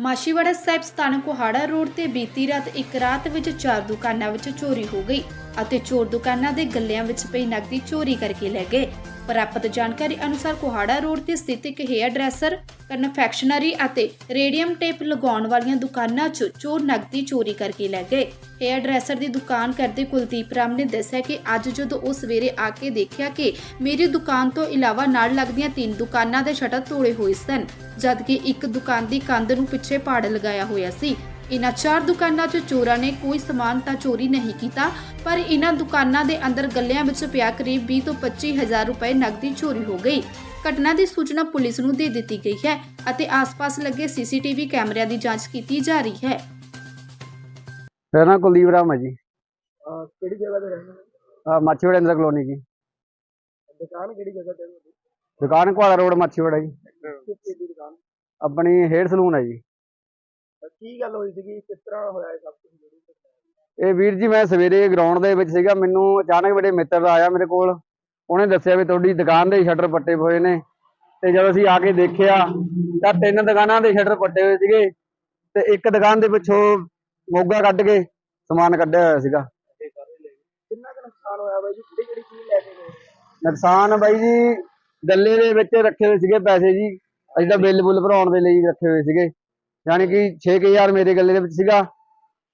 ਮਾਸ਼ੀਵਾੜਾ ਸਾਹਿਬ ਸਥਾਨਕ ਕੋਹਾੜਾ ਰੋਡ ਤੇ ਬੀਤੀ ਰਾਤ ਇੱਕ ਰਾਤ ਵਿੱਚ ਚਾਰ ਦੁਕਾਨਾਂ ਵਿੱਚ ਚੋਰੀ ਹੋ ਗਈ ਅਤੇ ਚੋਰ ਦੁਕਾਨਾਂ ਦੇ ਗੱਲਿਆਂ ਵਿੱਚ ਪਈ ਨਕਦੀ ਚੋਰੀ ਕਰਕੇ ਲੈ ਗਏ। ਪ੍ਰਾਪਤ ਜਾਣਕਾਰੀ ਅਨੁਸਾਰ ਕੋਹਾੜਾ ਰੋਡ ਤੇ ਸਥਿਤ ਇੱਕ ਹੇਅਰ ਡਰੈਸਰ ਕਨਫੈਕਸ਼ਨਰੀ ਅਤੇ ਰੇਡੀਅਮ ਟੇਪ ਲਗਾਉਣ ਵਾਲੀਆਂ ਦੁਕਾਨਾਂ 'ਚ ਚੋਰ ਨਕਦੀ ਚੋਰੀ ਕਰਕੇ ਲੈ ਗਏ। ਹੇਅਰ ਡਰੈਸਰ ਦੀ ਦੁਕਾਨ ਕਰਦੇ ਕੁਲਦੀਪ ਰਾਮ ਨੇ ਦੱਸਿਆ ਕਿ ਅੱਜ ਜਦੋਂ ਉਹ ਸਵੇਰੇ ਆ ਕੇ ਦੇਖਿਆ ਕਿ ਮੇਰੀ ਦੁਕਾਨ ਤੋਂ ਇਲਾਵਾ ਨਾਲ ਲੱਗਦੀਆਂ ਤਿੰਨ ਦੁਕਾਨਾਂ ਦੇ ਸ਼ਟਰ ਤੋੜੇ ਹੋਏ ਸਨ, ਜਦਕਿ ਇੱਕ ਦੁਕਾਨ ਦੀ ਕੰਧ ਨੂੰ ਪਿੱਛੇ ਪਾੜ ਲਗਾਇਆ ਹੋਇਆ ਸੀ ਇਨ੍ਹਾਂ ਚਾਰ ਦੁਕਾਨਾਂ 'ਚ ਚੋਰਾਂ ਨੇ ਕੋਈ ਸਮਾਨ ਤਾਂ ਚੋਰੀ ਨਹੀਂ ਕੀਤਾ ਪਰ ਇਨ੍ਹਾਂ ਦੁਕਾਨਾਂ ਦੇ ਅੰਦਰ ਗੱਲਿਆਂ ਵਿੱਚ ਪਿਆ ਕਰੀਬ 20 ਤੋਂ 25 ਹਜ਼ਾਰ ਰੁਪਏ ਨਕਦੀ ਚੋਰੀ ਹੋ ਗਈ। ਘਟਨਾ ਦੀ ਸੂਚਨਾ ਪੁਲਿਸ ਨੂੰ ਦੇ ਦਿੱਤੀ ਗਈ ਹੈ ਅਤੇ ਆਸ-ਪਾਸ ਲੱਗੇ ਸੀਸੀਟੀਵੀ ਕੈਮਰਿਆਂ ਦੀ ਜਾਂਚ ਕੀਤੀ ਜਾ ਰਹੀ ਹੈ। ਮੇਰਾ ਨਾਮ ਕੁਲਦੀਪ ਰਾਮ ਹੈ ਜੀ। ਅਹ ਕਿਹੜੀ ਜਗ੍ਹਾ ਤੇ ਰਹਿੰਦੇ ਹੋ? ਅਹ ਮਾਛੀਵਾੜਾ ਇੰਦਰ ਕਲੋਨੀ ਜੀ। ਦੁਕਾਨ ਕਿਹੜੀ ਜਗ੍ਹਾ ਤੇ ਹੈ ਤੁਹਾਡੀ? ਦੁਕਾਨ ਕੁਆਲਾ ਰੋਡ ਮਾਛੀਵਾੜਾ ਜੀ। ਦੀ ਦੁਕਾਨ? ਆਪਣੀ ਹੇਅਰ ਸਲੂਨ ਹੈ ਜੀ। ਕੀ ਗੱਲ ਹੋਈ ਸੀਗੀ ਕਿਸ ਤਰ੍ਹਾਂ ਹੋਇਆ ਇਹ ਸਭ ਕੁਝ? ਜਿਹੜੀ? ਇਹ ਵੀਰ ਜੀ ਮੈਂ ਸਵੇਰੇ ਗਰਾਊਂਡ ਦੇ ਵਿੱਚ ਸੀਗਾ ਮੈਨੂੰ ਅਚਾਨਕ ਮੇਰੇ ਮਿੱਤਰ ਆਇਆ ਮੇਰੇ ਕੋਲ। ਉਹਨੇ ਦੱਸਿਆ ਵੀ ਤੁਹਾਡੀ ਦੁਕਾਨ ਦੇ ਸ਼ਟਰ ਪੱਟੇ ਹੋਏ ਨੇ। ਤੇ ਜਦੋਂ ਅਸੀਂ ਆ ਕੇ ਦੇਖਿਆ ਤਾਂ ਤਿੰਨ ਦੁਕਾਨਾਂ ਦੇ ਸ਼ਟਰ ਪੱਟੇ ਹੋਏ ਸੀਗੇ। ਤੇ ਇੱਕ ਦੁਕਾਨ ਦੇ ਪਿੱਛੋਂ ਮੋਗਾ ਕੱਢ ਕੇ ਸਮਾਨ ਕੱਢਿਆ ਹੋਇਆ ਸੀਗਾ। ਕਿੰਨਾ ਕੁ ਨੁਕਸਾਨ ਹੋਇਆ ਬਾਈ ਜੀ? ਕਿਹੜੀ ਕਿਹੜੀ ਚੀਜ਼ ਲੈ ਕੇ ਗਏ? ਨੁਕਸਾਨ ਬਾਈ ਜੀ ਗੱਲੇ ਦੇ ਵਿੱਚ ਰੱਖੇ ਹੋਏ ਸੀਗੇ ਪੈਸੇ ਜੀ। ਅਸੀਂ ਤਾਂ ਬਿੱਲ ਬੁੱਲ ਭਰਾਉਣ ਦੇ ਲਈ ਰੱਖੇ ਹੋਏ ਸੀਗੇ। ਯਾਨੀ ਕਿ 6000 ਮੇਰੇ ਗੱਲੇ ਦੇ ਵਿੱਚ ਸੀਗਾ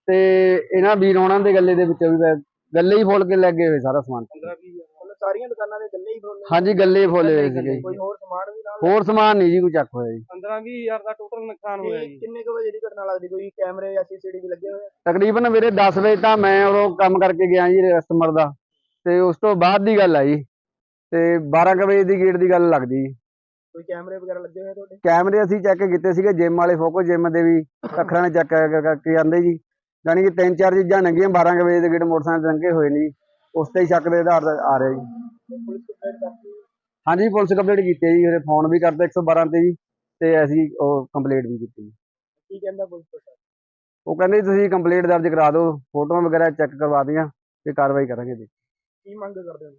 ਤੇ ਇਹਨਾਂ ਵੀਰ ਹੋਣਾਂ ਦੇ ਗੱਲੇ ਦੇ ਵਿੱਚੋਂ ਵੀ ਗੱਲੇ ਹੀ ਫੁੱਲ ਕੇ ਲੱਗੇ ਹੋਏ ਸਾਰਾ ਸਮਾਨ। 15 20 ਮਤਲਬ ਸਾਰੀਆਂ ਦੁਕਾਨਾਂ ਦੇ ਗੱਲੇ ਹੀ ਫੋਨ ਹਾਂਜੀ ਗੱਲੇ ਹੀ ਫੁੱਲੇ ਹੋਏ ਸੀਗੇ। ਜੀ। ਕੋਈ ਹੋਰ ਸਮਾਨ ਵੀ ਨਾਲ? ਹੋਰ ਸਮਾਨ ਨਹੀਂ ਜੀ ਕੋਈ ਚੱਕ ਹੋਇਆ ਜੀ। 15 20000 ਦਾ ਟੋਟਲ ਨੁਕਸਾਨ ਹੋਇਆ ਜੀ। ਕਿੰਨੇ ਕੁ ਵਜੇ ਦੀ ਘਟਨਾ ਲੱਗਦੀ? ਕੋਈ ਕੈਮਰੇ ਜਾਂ ਸੀਸੀਟੀਵੀ ਲੱਗੇ ਹੋਏ ਆ? ਤਕਰੀਬਨ ਮੇਰੇ 10 ਵਜੇ ਤਾਂ ਮੈਂ ਉਦੋਂ ਕੰਮ ਕਰਕੇ ਗਿਆ ਜੀ ਕਸਟਮਰ ਦਾ। ਤੇ ਉਸ ਤੋਂ ਬਾਅਦ ਦੀ ਗੱਲ ਆ ਜੀ। ਤੇ 12 ਕੁ ਵਜੇ ਦੀ ਗੇਟ ਦੀ ਗੱਲ ਲੱਗਦੀ ਜੀ। ਕੋਈ ਕੈਮਰੇ ਵਗੈਰਾ ਲੱਗੇ ਹੋਏ ਆ ਤੁਹਾਡੇ? ਕੈਮਰੇ ਅਸੀਂ ਚੈੱਕ ਕੀਤੇ ਸੀਗੇ ਜਿਮ ਵਾਲੇ ਫੋਕੋ ਜਿਮ ਦੇ ਵੀ ਅੱਖਰਾਂ ਨੇ ਚੈੱਕ ਕਰਕੇ ਜਾਂਦੇ ਜੀ। ਯਾਨੀ ਕਿ ਤਿੰਨ ਚਾਰ ਚੀਜ਼ਾਂ ਨੰਗੀਆਂ 12 ਕੁ ਵਜੇ ਦੇ ਗੇਟ ਮੋਟਰਸਾਈਕਲ ਲੰਘੇ ਹੋਏ ਨੇ ਜੀ। ਉਸ ਤੇ ਹੀ ਸ਼ੱਕ ਦੇ ਆਧਾਰ ਤੇ ਆ ਰਿਹਾ ਜੀ। ਹਾਂਜੀ ਪੁਲਿਸ ਕੰਪਲੀਟ ਕੀਤੀ ਹੈ ਜੀ ਉਹਦੇ ਫੋਨ ਵੀ ਕਰਤਾ 112 ਤੇ ਜੀ ਤੇ ਅਸੀਂ ਉਹ ਕੰਪਲੀਟ ਵੀ ਕੀਤੀ। ਕੀ ਕਹਿੰਦਾ ਪੁਲਿਸ ਉਹ ਕਹਿੰਦੇ ਤੁਸੀਂ ਕੰਪਲੀਟ ਦਰਜ ਕਰਾ ਦਿਓ ਫੋਟੋਆਂ ਵਗੈਰਾ ਚੈੱਕ ਕਰਵਾ ਦੀਆਂ ਤੇ ਕਾਰਵਾਈ ਕਰਾਂਗੇ ਜੀ। ਕੀ ਮੰਗ ਕਰਦੇ ਹੋ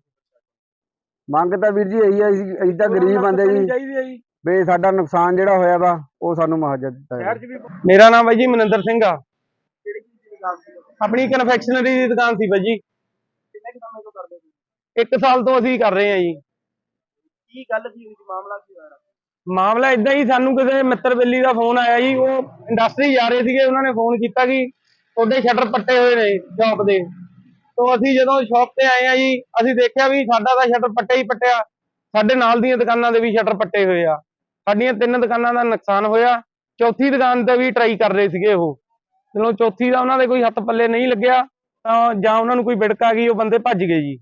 ਮੰਗ ਤਾਂ ਵੀਰ ਜੀ ਇਹੀ ਅਸੀਂ ਅਸੀਂ ਤਾਂ ਗਰੀਬ ਬੰਦੇ ਜੀ। ਵੀ ਸਾਡਾ ਨੁਕਸਾਨ ਜਿਹੜਾ ਹੋਇਆ ਵਾ ਉਹ ਸਾਨੂੰ ਮੁਆਵਜ਼ਾ ਦਿੱਤਾ ਜਾਵੇ। ਮੇਰਾ ਨਾਮ ਬਾਈ ਜੀ ਮਨਿੰਦਰ ਸਿੰਘ ਆ। ਆਪਣੀ ਕਨਫੈਕਸ਼ਨਰੀ ਦੀ ਦੁਕਾਨ ਸੀ ਬਾਈ ਜੀ। ਇੱਕ ਸਾਲ ਤੋਂ ਅਸੀਂ ਕਰ ਰਹੇ ਹਾਂ ਜੀ। ਕੀ ਗੱਲ ਸੀ ਮਾਮਲਾ ਕੀ ਹੋਇਆ? ਮਾਮਲਾ ਇਦਾਂ ਹੀ ਸਾਨੂੰ ਕਿਸੇ ਮਿੱਤਰ ਬੇਲੀ ਦਾ ਫੋਨ ਆਇਆ ਜੀ। ਉਹ ਇੰਡਸਟਰੀ ਜਾ ਰਹੇ ਸੀਗੇ ਉਹਨਾਂ ਨੇ ਫੋਨ ਕੀਤਾ ਕਿ ਤੁਹਾਡੇ ਸ਼ਟਰ ਪੱਟੇ ਹੋਏ ਨੇ ਸ਼ਾਪ ਦੇ। ਤੋਂ ਅਸੀਂ ਜਦੋਂ ਸ਼ਾਪ ਤੇ ਆਏ ਆ ਜੀ ਅਸੀਂ ਦੇਖਿਆ ਵੀ ਸਾਡਾ ਤਾਂ ਸ਼ਟਰ ਪੱਟੇ ਹੀ ਪੱਟਿਆ। ਸਾਡੇ ਨਾਲ ਦੀਆਂ ਦੁਕਾਨਾਂ ਦੇ ਵੀ ਸ਼ਟਰ ਪੱਟੇ ਹੋਏ ਆ। ਸਾਡੀਆਂ ਤਿੰਨ ਦੁਕਾਨਾਂ ਦਾ ਨੁਕਸਾਨ ਹੋਇਆ। ਚੌਥੀ ਦੁਕਾਨ ਤੇ ਵੀ ਟਰਾਈ ਕਰ ਰਹੇ ਸੀਗੇ ਉਹ। ਜਦੋਂ ਚੌਥੀ ਦਾ ਉਹਨਾਂ ਦੇ ਕੋਈ ਹੱਥ ਪੱਲੇ ਨਹੀਂ ਲੱਗਿਆ ਤਾਂ ਜਾਂ ਉਹਨਾਂ ਨੂੰ ਕੋਈ ਵਿੜਕ ਆ ਗਈ ਉਹ ਬੰਦੇ ਭੱਜ ਗਏ ਜੀ।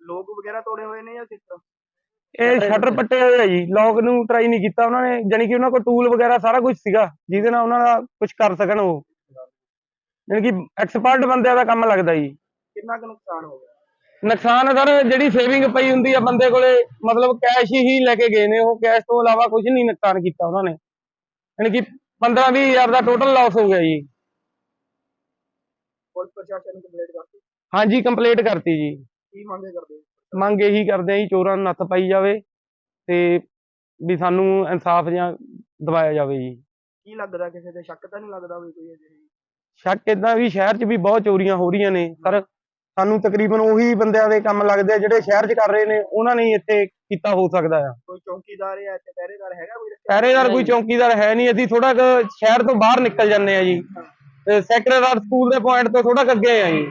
ਲੋਕ ਵਗੈਰਾ ਤੋੜੇ ਹੋਏ ਨੇ ਜਾਂ ਕਿਸ ਤਰ੍ਹਾਂ? ਇਹ ਸ਼ਟਰ ਪੱਟੇ ਹੋਏ ਆ ਜੀ। ਲੋਕ ਨੂੰ ਟਰਾਈ ਨਹੀਂ ਕੀਤਾ ਉਹਨਾਂ ਨੇ। ਜਾਣੀ ਕਿ ਉਹਨਾਂ ਕੋਲ ਟੂਲ ਵਗੈਰਾ ਸਾਰਾ ਕੁਝ ਸੀਗਾ ਜਿਹਦੇ ਨਾਲ ਉਹਨਾਂ ਦਾ ਕੁਝ ਕਰ ਸਕਣ ਉਹ। ਜਾਣੀ ਕਿ ਐਕਸਪਰਟ ਬੰਦਿਆਂ ਦਾ ਕੰਮ ਲੱਗਦਾ ਜੀ। ਕਿੰਨਾ ਕੁ ਨੁਕਸਾਨ ਹੋ ਗਿਆ? ਨੁਕਸਾਨ ਸਰ ਜਿਹੜੀ ਸੇਵਿੰਗ ਪਈ ਹੁੰਦੀ ਆ ਬੰਦੇ ਕੋਲੇ ਮਤਲਬ ਕੈਸ਼ ਹੀ ਲੈ ਕੇ ਗਏ ਨੇ ਉਹ ਕੈਸ਼ ਤੋਂ ਇਲਾਵਾ ਕੁਝ ਨਹੀਂ ਨੁਕਸਾਨ ਕੀਤਾ ਉਹਨਾਂ ਨੇ। ਯਾਨੀ ਕਿ 15 20 ਹਜ਼ਾਰ ਦਾ ਟੋਟਲ ਲਾਸ ਹੋ ਗਿਆ ਜੀ। ਪੁਲਿਸ ਪ੍ਰਸ਼ਾਸਨ ਨੂੰ ਕੰਪਲੇਂਟ ਕਰਤੀ? ਹਾਂਜੀ ਕੰਪਲੀਟ ਕਰਤੀ ਜੀ। ਕੀ ਮੰਗੇ ਕਰਦੇ? ਮੰਗ ਇਹੀ ਕਰਦੇ ਆ ਜੀ ਚੋਰਾਂ ਨੂੰ ਨੱਥ ਪਾਈ ਜਾਵੇ ਤੇ ਵੀ ਸਾਨੂੰ ਇਨਸਾਫ ਜਾਂ ਦਿਵਾਇਆ ਜਾਵੇ ਜੀ। ਕੀ ਲੱਗਦਾ ਕਿਸੇ ਤੇ? ਸ਼ੱਕ ਤਾਂ ਨਹੀਂ ਲੱਗਦਾ ਵੀ ਕੋਈ ਅਜਿਹੀ? ਸ਼ੱਕ ਇਦਾਂ ਵੀ ਸ਼ਹਿਰ 'ਚ ਵੀ ਬਹੁਤ ਚੋਰੀਆਂ ਹੋ ਰਹੀਆਂ ਨੇ। ਸਰ ਸਾਨੂੰ ਤਕਰੀਬਨ ਉਹੀ ਬੰਦਿਆਂ ਦੇ ਕੰਮ ਲੱਗਦੇ ਆ ਜਿਹੜੇ ਸ਼ਹਿਰ 'ਚ ਕਰ ਰਹੇ ਨੇ ਉਹਨਾਂ ਨੇ ਹੀ ਇੱਥੇ ਕੀਤਾ ਹੋ ਸਕਦਾ ਆ। ਕੋਈ ਚੌਕੀਦਾਰ ਜਾਂ ਇੱਥੇ ਪਹਿਰੇਦਾਰ ਹੈਗਾ ਕੋਈ ਪਹਿਰੇਦਾਰ ਕੋਈ ਚੌਕੀਦਾਰ ਹੈ ਨਹੀਂ ਅਸੀਂ ਥੋੜਾ ਕੁ ਸ਼ਹਿਰ ਤੋਂ ਬਾਹਰ ਨਿਕਲ ਜਾਂਦੇ ਆ ਜੀ। ਸੈਕਰੇਦਾਰ ਸਕੂਲ ਦੇ ਪੁਆਇੰਟ ਤੋਂ ਥੋੜਾ ਅੱਗੇ ਆ ਜੀ।